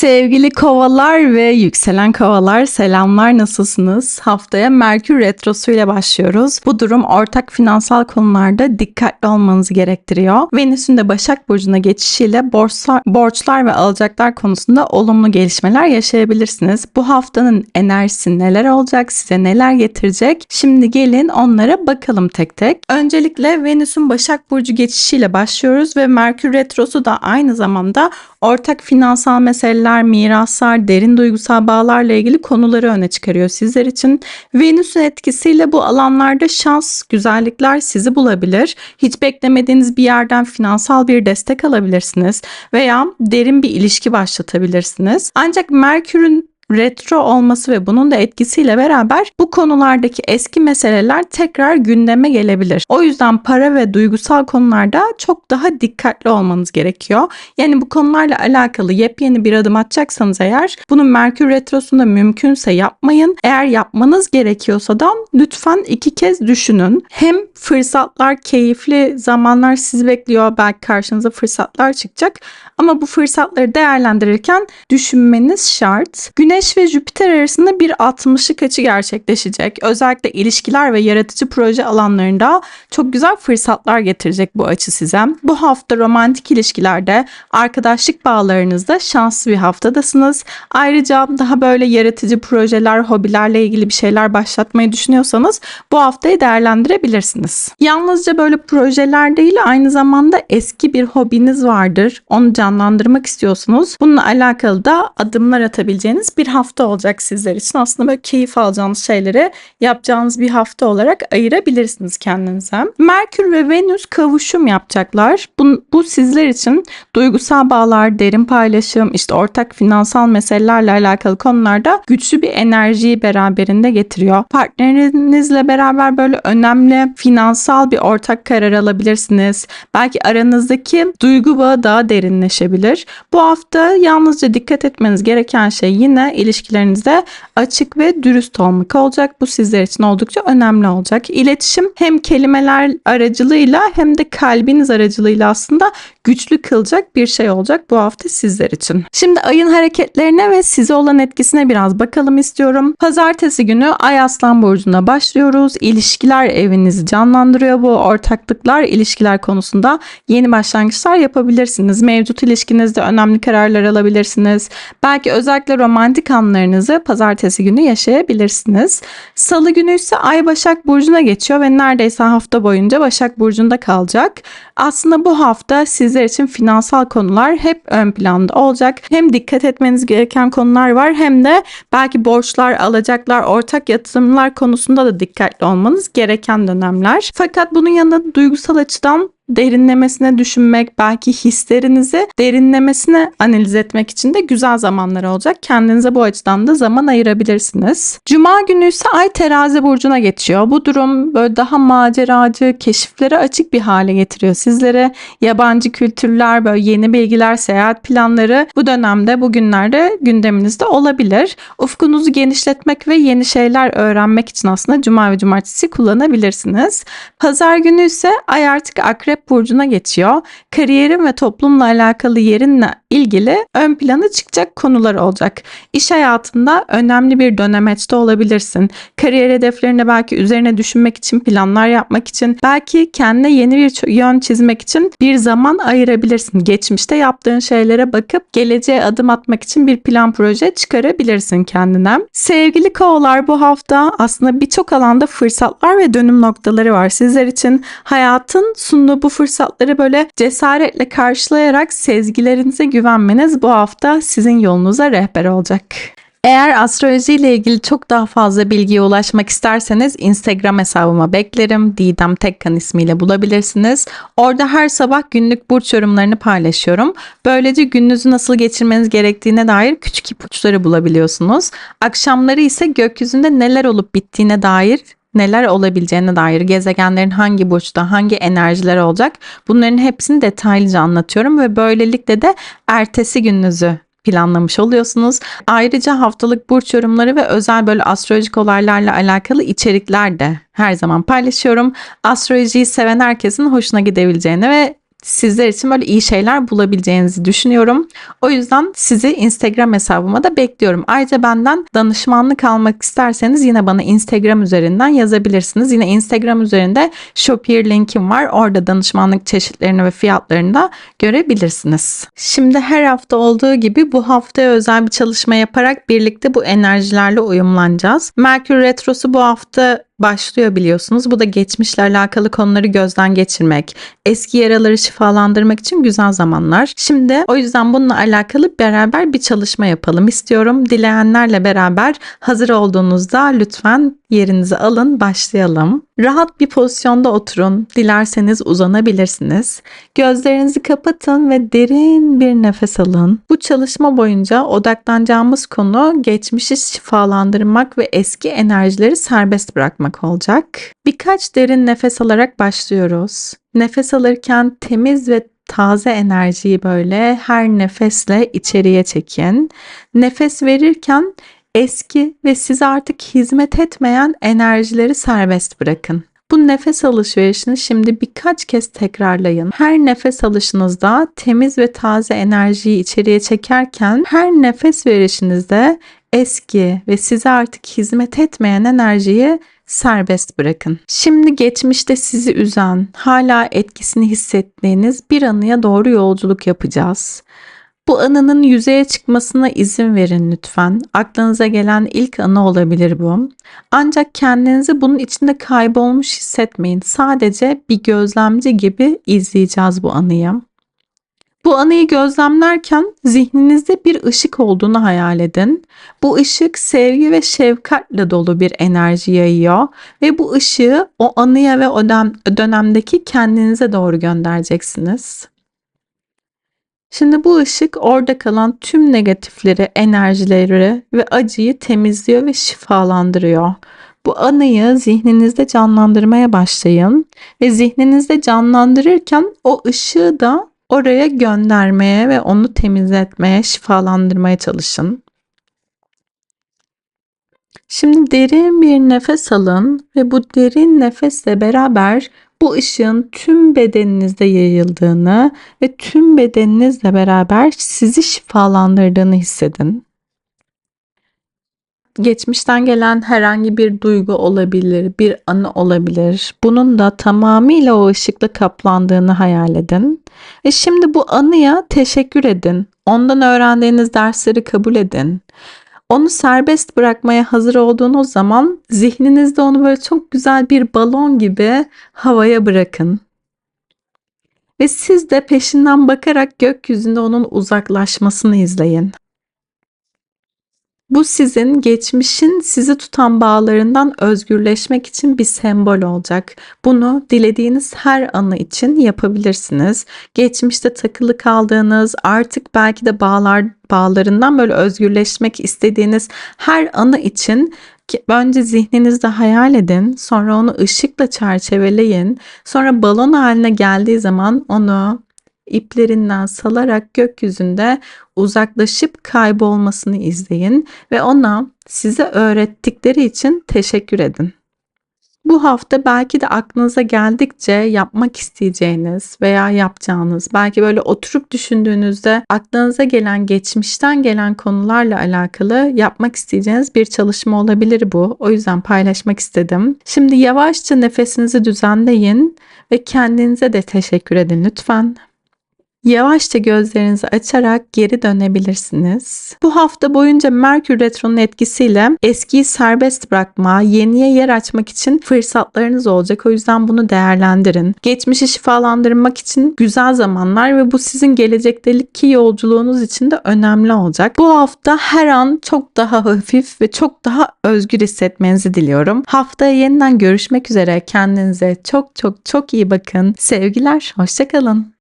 Sevgili kovalar ve yükselen kovalar selamlar nasılsınız? Haftaya Merkür Retrosu ile başlıyoruz. Bu durum ortak finansal konularda dikkatli olmanızı gerektiriyor. Venüs'ün de Başak Burcu'na geçişiyle borçlar, borçlar ve alacaklar konusunda olumlu gelişmeler yaşayabilirsiniz. Bu haftanın enerjisi neler olacak, size neler getirecek? Şimdi gelin onlara bakalım tek tek. Öncelikle Venüs'ün Başak Burcu geçişiyle başlıyoruz ve Merkür Retrosu da aynı zamanda ortak finansal meseleler, miraslar, derin duygusal bağlarla ilgili konuları öne çıkarıyor sizler için. Venüs'ün etkisiyle bu alanlarda şans, güzellikler sizi bulabilir. Hiç beklemediğiniz bir yerden finansal bir destek alabilirsiniz veya derin bir ilişki başlatabilirsiniz. Ancak Merkür'ün retro olması ve bunun da etkisiyle beraber bu konulardaki eski meseleler tekrar gündeme gelebilir. O yüzden para ve duygusal konularda çok daha dikkatli olmanız gerekiyor. Yani bu konularla alakalı yepyeni bir adım atacaksanız eğer bunu Merkür retrosunda mümkünse yapmayın. Eğer yapmanız gerekiyorsa da lütfen iki kez düşünün. Hem fırsatlar, keyifli zamanlar sizi bekliyor. Belki karşınıza fırsatlar çıkacak. Ama bu fırsatları değerlendirirken düşünmeniz şart. Güneş ve Jüpiter arasında bir 60'lık açı gerçekleşecek. Özellikle ilişkiler ve yaratıcı proje alanlarında çok güzel fırsatlar getirecek bu açı size. Bu hafta romantik ilişkilerde, arkadaşlık bağlarınızda şanslı bir haftadasınız. Ayrıca daha böyle yaratıcı projeler, hobilerle ilgili bir şeyler başlatmayı düşünüyorsanız bu haftayı değerlendirebilirsiniz. Yalnızca böyle projeler değil aynı zamanda eski bir hobiniz vardır. Onu canlandırmak istiyorsunuz. Bununla alakalı da adımlar atabileceğiniz bir hafta olacak sizler için. Aslında böyle keyif alacağınız şeyleri yapacağınız bir hafta olarak ayırabilirsiniz kendinize. Merkür ve Venüs kavuşum yapacaklar. Bu, bu sizler için duygusal bağlar, derin paylaşım, işte ortak finansal meselelerle alakalı konularda güçlü bir enerjiyi beraberinde getiriyor. Partnerinizle beraber böyle önemli finansal bir ortak karar alabilirsiniz. Belki aranızdaki duygu bağı daha derinleşebilir. Bu hafta yalnızca dikkat etmeniz gereken şey yine ilişkilerinizde açık ve dürüst olmak olacak. Bu sizler için oldukça önemli olacak. İletişim hem kelimeler aracılığıyla hem de kalbiniz aracılığıyla aslında güçlü kılacak bir şey olacak bu hafta sizler için. Şimdi ayın hareketlerine ve size olan etkisine biraz bakalım istiyorum. Pazartesi günü Ay Aslan Burcu'na başlıyoruz. İlişkiler evinizi canlandırıyor bu. Ortaklıklar, ilişkiler konusunda yeni başlangıçlar yapabilirsiniz. Mevcut ilişkinizde önemli kararlar alabilirsiniz. Belki özellikle romantik anlarınızı pazartesi günü yaşayabilirsiniz. Salı günü ise Ay Başak Burcu'na geçiyor ve neredeyse hafta boyunca Başak Burcu'nda kalacak. Aslında bu hafta sizler için finansal konular hep ön planda olacak. Hem dikkat etmeniz gereken konular var hem de belki borçlar, alacaklar, ortak yatırımlar konusunda da dikkatli olmanız gereken dönemler. Fakat bunun yanında duygusal açıdan derinlemesine düşünmek, belki hislerinizi derinlemesine analiz etmek için de güzel zamanlar olacak. Kendinize bu açıdan da zaman ayırabilirsiniz. Cuma günü ise Ay terazi burcuna geçiyor. Bu durum böyle daha maceracı, keşiflere açık bir hale getiriyor sizlere. Yabancı kültürler, böyle yeni bilgiler, seyahat planları bu dönemde, bugünlerde gündeminizde olabilir. Ufkunuzu genişletmek ve yeni şeyler öğrenmek için aslında Cuma ve Cumartesi kullanabilirsiniz. Pazar günü ise Ay artık akrep burcuna geçiyor. Kariyerin ve toplumla alakalı yerinle ilgili ön plana çıkacak konular olacak. İş hayatında önemli bir dönemeçte olabilirsin. Kariyer hedeflerine belki üzerine düşünmek için, planlar yapmak için, belki kendine yeni bir yön çizmek için bir zaman ayırabilirsin. Geçmişte yaptığın şeylere bakıp geleceğe adım atmak için bir plan proje çıkarabilirsin kendine. Sevgili kovalar bu hafta aslında birçok alanda fırsatlar ve dönüm noktaları var sizler için. Hayatın sunduğu bu fırsatları böyle cesaretle karşılayarak sezgilerinize güvenmeniz bu hafta sizin yolunuza rehber olacak. Eğer astroloji ile ilgili çok daha fazla bilgiye ulaşmak isterseniz Instagram hesabıma beklerim. Didem Tekkan ismiyle bulabilirsiniz. Orada her sabah günlük burç yorumlarını paylaşıyorum. Böylece gününüzü nasıl geçirmeniz gerektiğine dair küçük ipuçları bulabiliyorsunuz. Akşamları ise gökyüzünde neler olup bittiğine dair neler olabileceğine dair gezegenlerin hangi burçta hangi enerjiler olacak bunların hepsini detaylıca anlatıyorum ve böylelikle de ertesi gününüzü planlamış oluyorsunuz. Ayrıca haftalık burç yorumları ve özel böyle astrolojik olaylarla alakalı içerikler de her zaman paylaşıyorum. Astrolojiyi seven herkesin hoşuna gidebileceğine ve sizler için böyle iyi şeyler bulabileceğinizi düşünüyorum. O yüzden sizi Instagram hesabıma da bekliyorum. Ayrıca benden danışmanlık almak isterseniz yine bana Instagram üzerinden yazabilirsiniz. Yine Instagram üzerinde Shopier linkim var. Orada danışmanlık çeşitlerini ve fiyatlarını da görebilirsiniz. Şimdi her hafta olduğu gibi bu haftaya özel bir çalışma yaparak birlikte bu enerjilerle uyumlanacağız. Merkür Retrosu bu hafta başlıyor biliyorsunuz. Bu da geçmişle alakalı konuları gözden geçirmek, eski yaraları şifalandırmak için güzel zamanlar. Şimdi o yüzden bununla alakalı beraber bir çalışma yapalım istiyorum. Dileyenlerle beraber hazır olduğunuzda lütfen yerinizi alın, başlayalım. Rahat bir pozisyonda oturun. Dilerseniz uzanabilirsiniz. Gözlerinizi kapatın ve derin bir nefes alın. Bu çalışma boyunca odaklanacağımız konu geçmişi şifalandırmak ve eski enerjileri serbest bırakmak olacak. Birkaç derin nefes alarak başlıyoruz. Nefes alırken temiz ve taze enerjiyi böyle her nefesle içeriye çekin. Nefes verirken eski ve size artık hizmet etmeyen enerjileri serbest bırakın. Bu nefes alışverişini şimdi birkaç kez tekrarlayın. Her nefes alışınızda temiz ve taze enerjiyi içeriye çekerken her nefes verişinizde eski ve size artık hizmet etmeyen enerjiyi serbest bırakın. Şimdi geçmişte sizi üzen, hala etkisini hissettiğiniz bir anıya doğru yolculuk yapacağız. Bu anının yüzeye çıkmasına izin verin lütfen. Aklınıza gelen ilk anı olabilir bu. Ancak kendinizi bunun içinde kaybolmuş hissetmeyin. Sadece bir gözlemci gibi izleyeceğiz bu anıyı. Bu anıyı gözlemlerken zihninizde bir ışık olduğunu hayal edin. Bu ışık sevgi ve şefkatle dolu bir enerji yayıyor ve bu ışığı o anıya ve o dönemdeki kendinize doğru göndereceksiniz. Şimdi bu ışık orada kalan tüm negatifleri, enerjileri ve acıyı temizliyor ve şifalandırıyor. Bu anıyı zihninizde canlandırmaya başlayın ve zihninizde canlandırırken o ışığı da oraya göndermeye ve onu temizletmeye, şifalandırmaya çalışın. Şimdi derin bir nefes alın ve bu derin nefesle beraber bu ışığın tüm bedeninizde yayıldığını ve tüm bedeninizle beraber sizi şifalandırdığını hissedin. Geçmişten gelen herhangi bir duygu olabilir, bir anı olabilir. Bunun da tamamıyla o ışıkla kaplandığını hayal edin. Ve şimdi bu anıya teşekkür edin. Ondan öğrendiğiniz dersleri kabul edin. Onu serbest bırakmaya hazır olduğunuz zaman zihninizde onu böyle çok güzel bir balon gibi havaya bırakın. Ve siz de peşinden bakarak gökyüzünde onun uzaklaşmasını izleyin. Bu sizin geçmişin sizi tutan bağlarından özgürleşmek için bir sembol olacak. Bunu dilediğiniz her anı için yapabilirsiniz. Geçmişte takılı kaldığınız, artık belki de bağlar bağlarından böyle özgürleşmek istediğiniz her anı için önce zihninizde hayal edin, sonra onu ışıkla çerçeveleyin. Sonra balon haline geldiği zaman onu iplerinden salarak gökyüzünde uzaklaşıp kaybolmasını izleyin ve ona size öğrettikleri için teşekkür edin. Bu hafta belki de aklınıza geldikçe yapmak isteyeceğiniz veya yapacağınız, belki böyle oturup düşündüğünüzde aklınıza gelen geçmişten gelen konularla alakalı yapmak isteyeceğiniz bir çalışma olabilir bu. O yüzden paylaşmak istedim. Şimdi yavaşça nefesinizi düzenleyin ve kendinize de teşekkür edin lütfen. Yavaşça gözlerinizi açarak geri dönebilirsiniz. Bu hafta boyunca Merkür Retro'nun etkisiyle eskiyi serbest bırakma, yeniye yer açmak için fırsatlarınız olacak. O yüzden bunu değerlendirin. Geçmişi şifalandırmak için güzel zamanlar ve bu sizin gelecekteki yolculuğunuz için de önemli olacak. Bu hafta her an çok daha hafif ve çok daha özgür hissetmenizi diliyorum. Haftaya yeniden görüşmek üzere. Kendinize çok çok çok iyi bakın. Sevgiler, hoşçakalın.